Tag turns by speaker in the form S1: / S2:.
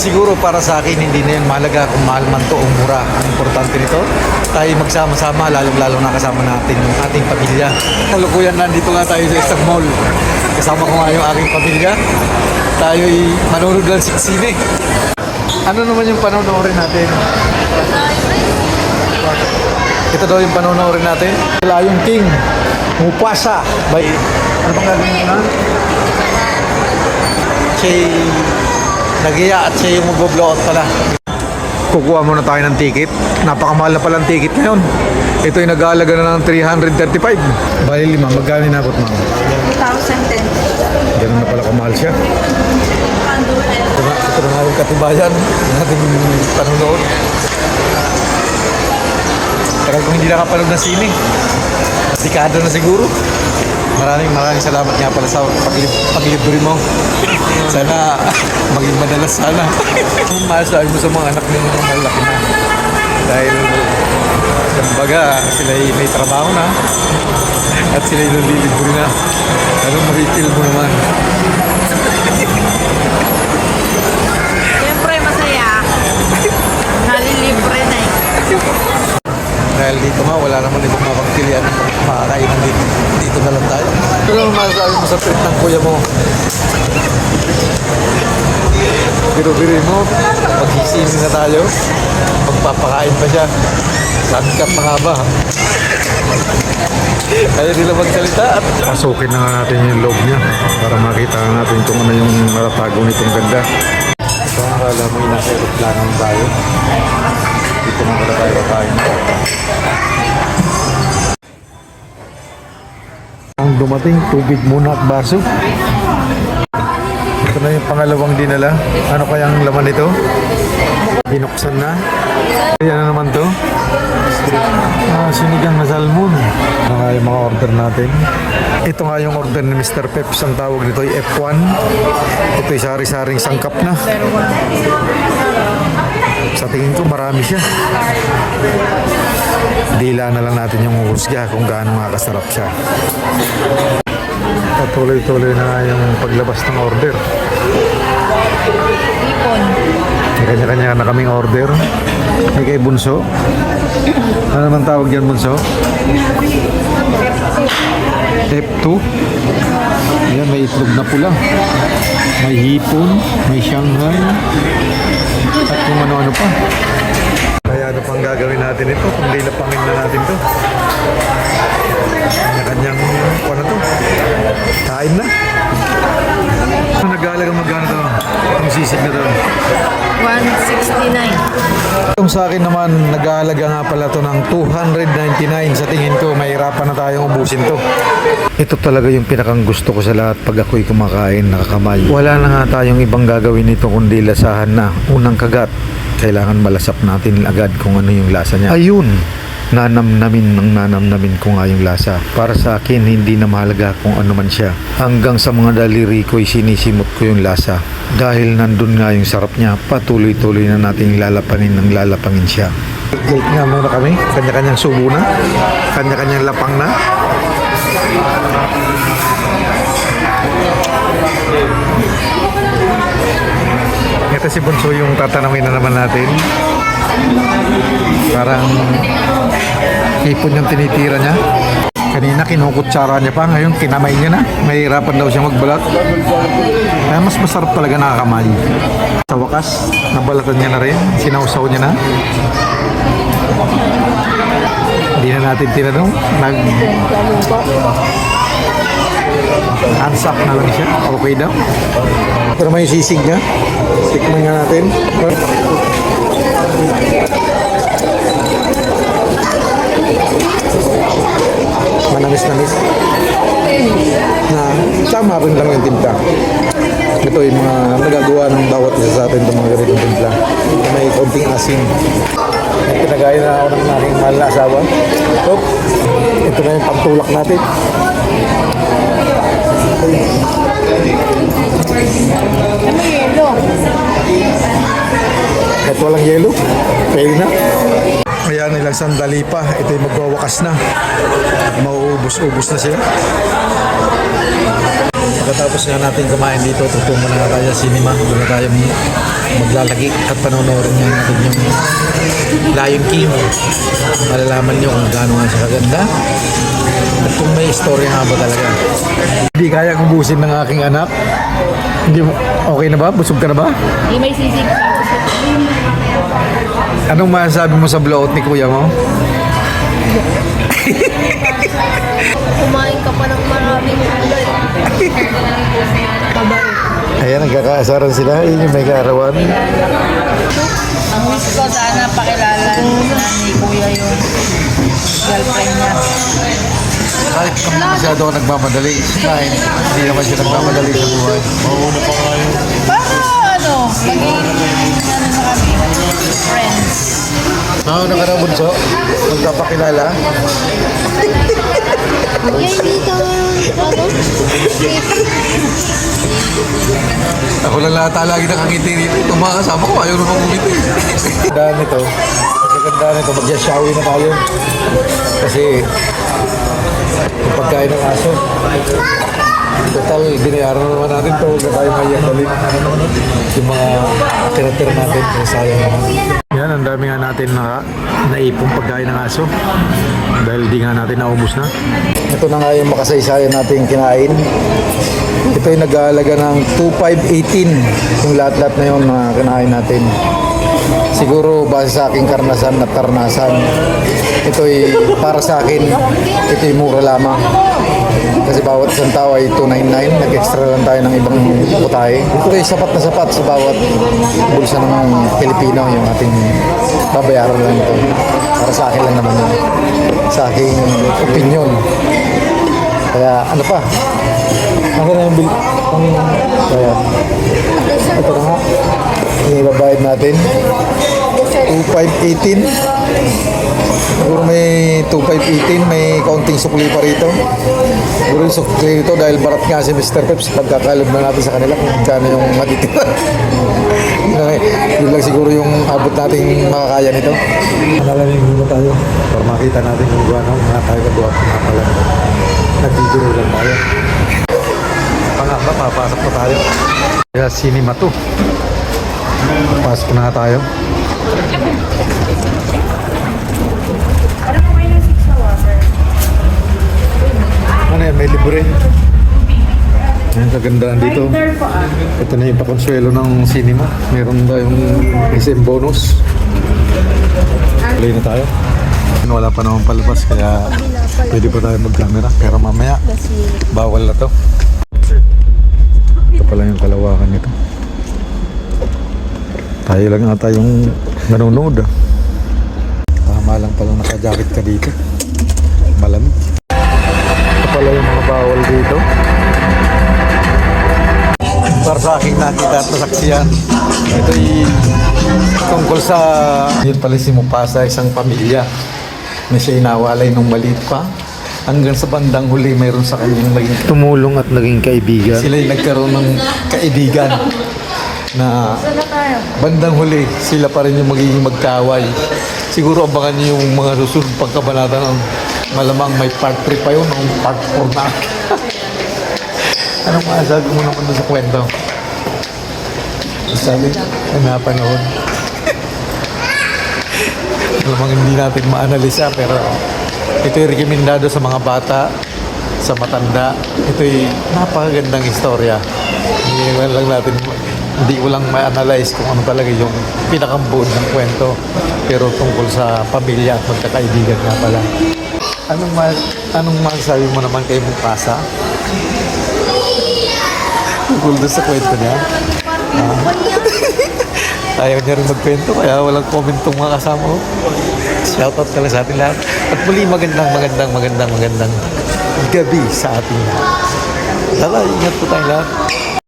S1: Siguro para sa akin, hindi na yun mahalaga kung mahal man to o mura. Ang importante nito, tayo magsama-sama, lalong-lalo na kasama natin yung ating pamilya. Kalukuyan, nandito nga tayo sa Estag Mall. Kasama ko nga yung aking pamilya. Tayo'y manonood lang sa sine. Ano naman yung panonoodin natin? Ito daw yung panonoodin natin. Lion King. Mufasa. By, ano bang gagawin mo na? Siya nagiya at siya yung mag-blow out pala. Kukuha muna tayo ng ticket. Napakamahal na palang ticket ngayon. Ito yung nag-aalaga na ng 335. Bali lima, magkano inabot mo?
S2: 2010.
S1: Ganun na pala kamahal siya. Ito na, ito na yung katibayan ng ating panonood. Tagal kong hindi nakapanood ng sine. Dekada na siguro. Maraming maraming salamat nga pala sa paglib paglibre mo. Sana maging madalas sana. Masasabi mo sa mga anak ng malaki na. Dahil kumbaga sila may trabaho na at sila yung nalilibre na. Anong makikil mo naman?
S2: Siyempre, masaya. Nalilibre na eh.
S1: Dahil dito nga, wala naman ibang mapagpilian ng makakainan dito. Dito na lang tayo. Ano ang masasabi mo sa trip ng kuya mo? Biro-biro mo, magsisini na tayo. Magpapakain pa siya. Sangkat pa nga ba? Ayaw nila magsalita at pasukin na nga natin yung loob niya para makita natin kung ano yung naratago nitong ganda. Ito ang akala mo yung nasa aeroplano tayo. Dito na pala tayo kakain. Ang dumating, tubig muna at baso. Pangalawang dinala. Ano kayang laman nito? Binuksan na. Na naman to. Ah, sinigang na salmon. Ano nga yung mga order natin? Ito nga yung order ni Mr. Peps. Ang tawag nito ay F1. Ito ay sari-saring sangkap na. Sa tingin ko marami siya. Dila na lang natin yung uhusga kung gaano nga kasarap siya. Patuloy-tuloy na yung paglabas ng order.
S2: Ipon.
S1: Kanya-kanya na kaming order. May kay Bunso. Ano naman tawag yan, Bunso? F2. Ayan, may itlog na pula. May hipon, may Shanghai, at kung ano-ano pa. Pang gagawin natin ito kung dilapangin na natin to. Kanya-kanyang, ano to? Kain na. Ano nag-aalaga magkano to? Ang sisig na to.
S2: 169.
S1: Kung sa akin naman, nag-aalaga nga pala to ng 299. Sa tingin ko, mahirapan na tayong ubusin to. Ito talaga yung pinakang gusto ko sa lahat pag ako'y kumakain, nakakamay. Wala na nga tayong ibang gagawin nito kundi lasahan na. Unang kagat, kailangan malasap natin agad kung ano yung lasa niya. Ayun! nanamnamin ng nanamnamin ko nga yung lasa. Para sa akin, hindi na mahalaga kung ano man siya. Hanggang sa mga daliri ko'y sinisimot ko yung lasa. Dahil nandun nga yung sarap niya, patuloy-tuloy na nating lalapangin ng lalapangin siya. Late nga muna kami, kanya-kanyang subo na, kanya-kanyang lapang na. Ito si Bunso yung tatanawin na naman natin. Parang ipon yung tinitira niya. Kanina kinukutsara niya pa, ngayon kinamay niya na. Mahirapan daw siya magbalat. Kaya mas masarap talaga nakakamay. Sa wakas, nabalatan niya na rin. Sinausaw niya na. Hindi na natin tinanong. Nag... Hands up na lang siya. Okay daw. Naman yung sisig niya. Tikman nga natin. manamis-namis na tama rin lang yung timpla. Ito yung mga nagagawa ng bawat isa sa atin itong mga ganitong timpla. May konting asin. Pinagaya na ako ng aking mahal na asawa. So, ito na yung pagtulak natin.
S2: Ano yelo?
S1: Kahit walang yelo, pwede na. Ayan, ilang sandali pa. Ito yung magwawakas na. Mauubos-ubos na siya. Pagkatapos nga natin kumain dito, tutungo na tayo sa cinema. Doon na tayo maglalagi at panonoorin nga natin yung Lion King. Malalaman nyo kung gaano nga siya kaganda. At kung may istorya nga ba talaga. Hindi kaya ubusin ng aking anak. Hindi mo, okay na ba? Busog ka na ba?
S2: Hindi may sisig pa.
S1: Anong masasabi mo sa blowout ni kuya mo?
S2: Kumain ka pa ng maraming gulay.
S1: Ayan, nagkakaasaran sila. Yun yung may kaarawan.
S2: Ang wish ko sana pakilala na ni Kuya yung girlfriend niya.
S1: Kahit kung masyado ako nagmamadali, kahit hindi naman siya nagmamadali sa buhay.
S2: Baka ano, maging ano na kami.
S1: Ako na ka na, Bunso. Magpapakilala.
S2: Yay, dito. Ano?
S1: Ako lang lahat lagi nakangiti rito. Itong mga kasama ko, ayaw naman umiti. Gandaan nito. Gandaan nito, mag-showy na tayo. Kasi, pagkain ng aso. Total, binayaran na naman natin to. Huwag na tayo maiyang dali. Yung mga tira-tira natin, sayang naman. Yan, ang dami nga natin na naipong pagkain ng aso. Dahil di nga natin naubos na. Ito na nga yung makasaysayan natin kinain. Ito yung nag-aalaga ng 2,518 yung lahat-lahat na yun na kinain natin. Siguro base sa aking karanasan na tarnasan, ito ay para sa akin, ito ay mura lamang. Kasi bawat isang tao ay 299, nag-extra lang tayo ng ibang putahe. Ito ay sapat na sapat sa bawat bulsa ng Pilipino yung ating babayaran lang ito. Para sa akin lang naman yun. Sa aking opinion. Kaya ano pa? Ano na yung Kaya... Ito na nga. Ibabayad natin. 2,518. Siguro may 2,518. May kaunting sukli pa rito. Siguro yung sukli rito dahil barat nga si Mr. Peps. Pagkakalob na natin sa kanila kung kano yung matitira. Yun lang siguro yung abot nating makakaya nito. Malalamig muna tayo para makita natin kung gaano nga tayo kabuhat nga pala. Nagbibiro lang tayo. Kaya cinema to. Pasok na tayo. Ano yan, may libre. Ayan, kagandaan dito. Ito na yung pakonsuelo ng cinema. Meron daw yung SM bonus. Play na tayo. Wala pa naman palabas kaya pwede pa tayo mag-camera. Pero mamaya, bawal na to. Pala yung kalawakan nito. Tayo lang ata yung nanonood ah. Tama lang palang naka-jacket ka dito. Malamig. Ito pala yung mga bawal dito. Para sa aking nakita at nasaksiyan. Ito ay tungkol sa... Yun pala si Mupasa, isang pamilya na siya inawalay nung maliit pa. Hanggang sa bandang huli, mayroon sa kanyang naging
S3: tumulong at naging kaibigan.
S1: sila yung nagkaroon ng kaibigan na bandang huli sila pa rin yung magiging magkaway. Siguro abangan niyo yung mga susunod pagkabanata ng malamang may part 3 pa yun o part 4 na. Anong masasabi mo naman doon sa kwento? Sabi, ay napanood. Malamang hindi natin ma-analisa pero ito yung rekomendado sa mga bata, sa matanda. Ito yung napakagandang istorya. Hindi lang natin, hindi ko lang ma-analyze kung ano talaga yung pinakambuod ng kwento. Pero tungkol sa pamilya at magkakaibigan nga pala. Anong, ma anong masasabi mo naman kay Mukasa? Tungkol doon sa kwento niya? Ayaw niya rin magkwento kaya walang comment tong mga kasama ko. Shoutout ka lang sa atin lahat. At muli magandang, magandang, magandang, magandang gabi sa ating lahat. Tara, ingat po tayong lahat.